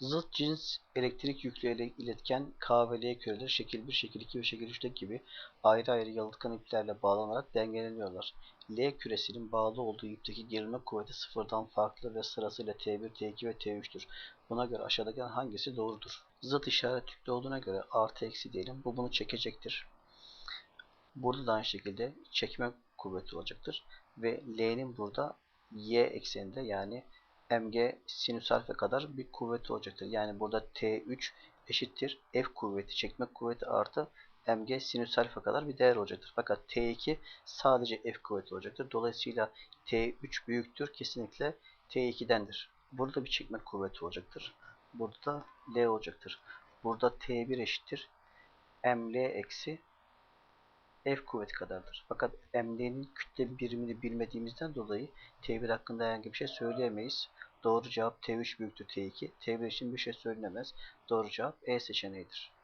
Zıt cins elektrik yüklü iletken K ve şekil 1, şekil 2 ve şekil 3'teki gibi ayrı ayrı yalıtkan iplerle bağlanarak dengeleniyorlar. L küresinin bağlı olduğu ipteki gerilme kuvveti sıfırdan farklı ve sırasıyla T1, T2 ve T3'tür. Buna göre aşağıdaki hangisi doğrudur? Zıt işaret yüklü olduğuna göre artı eksi diyelim. Bu bunu çekecektir. Burada da aynı şekilde çekme kuvveti olacaktır. Ve L'nin burada y ekseninde yani mg sinüs alfa kadar bir kuvveti olacaktır. Yani burada T3 eşittir F kuvveti, çekme kuvveti artı mg sinüs alfa kadar bir değer olacaktır. Fakat T2 sadece F kuvveti olacaktır. Dolayısıyla T3 büyüktür. Kesinlikle T2'dendir. Burada bir çekme kuvveti olacaktır. Burada da L olacaktır. Burada T1 eşittir ml eksi F kuvveti kadardır. Fakat ML'nin kütle birimini bilmediğimizden dolayı T1 hakkında herhangi bir şey söyleyemeyiz. Doğru cevap T3 büyüktür T2. T1 için bir şey söylenemez. Doğru cevap E seçeneğidir.